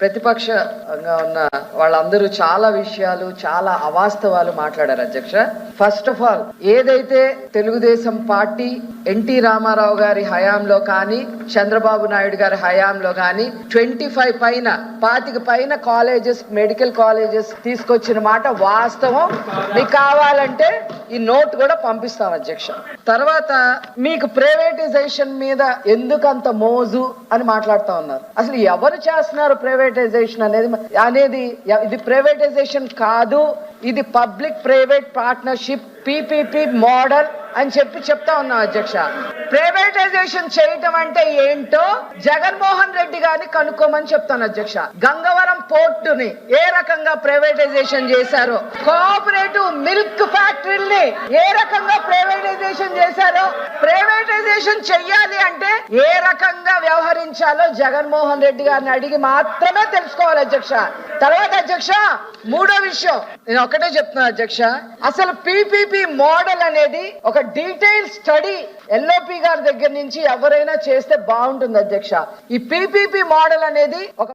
ప్రతిపక్షంగా ఉన్న వాళ్ళందరూ చాలా విషయాలు చాలా అవాస్తవాలు మాట్లాడారు అధ్యక్ష. ఫస్ట్ ఆఫ్ ఆల్ ఏదైతే తెలుగుదేశం పార్టీ ఎన్టీ రామారావు గారి హయాంలో కానీ చంద్రబాబు నాయుడు గారి హయాంలో కానీ ట్వంటీ ఫైవ్ పైన పాతిక పైన కాలేజెస్ మెడికల్ కాలేజెస్ తీసుకొచ్చిన మాట వాస్తవం. మీకు కావాలంటే ఈ నోట్ కూడా పంపిస్తాం అధ్యక్ష. తర్వాత మీకు ప్రైవేటైజేషన్ మీద ఎందుకంత మోజు అని మాట్లాడుతా ఉన్నారు. అసలు ఎవరు చేస్తున్నారు ప్రైవేట్ ప్రైవేటైజేషన్ అనేది అనేది ఇది ప్రైవేటైజేషన్ కాదు ఇది public private partnership PPP model అని చెప్పి చెప్తా ఉన్నాం అధ్యక్ష. ప్రైవేటైజేషన్ చేయటం అంటే ఏంటో జగన్మోహన్ రెడ్డి గారిని కనుక్కోమని చెప్తాను అధ్యక్ష. గంగవరం పోర్టుని ఏ రకంగా ప్రైవేటైజేషన్ చేశారో కోఆపరేటివ్ మిల్క్ ఫ్యాక్టరీని ఏ రకంగా ప్రైవేటైజేషన్ చేశారో ప్రైవేటైజేషన్ చెయ్యాలి అంటే ఏ రకంగా వ్యవహరించాలో జగన్మోహన్ రెడ్డి గారిని అడిగి మాత్రమే తెలుసుకోవాలి అధ్యక్ష. తర్వాత అధ్యక్ష మూడో విషయం. నేను ఒకటే చెప్తున్నా అధ్యక్ష అసలు పిపిపి మోడల్ అనేది ఒక డీటెయిల్ స్టడీ ఎల్ఓపి గారి దగ్గర నుంచి ఎవరైనా చేస్తే బాగుంటుంది అధ్యక్ష. ఈ పిపిపి మోడల్ అనేది ఒక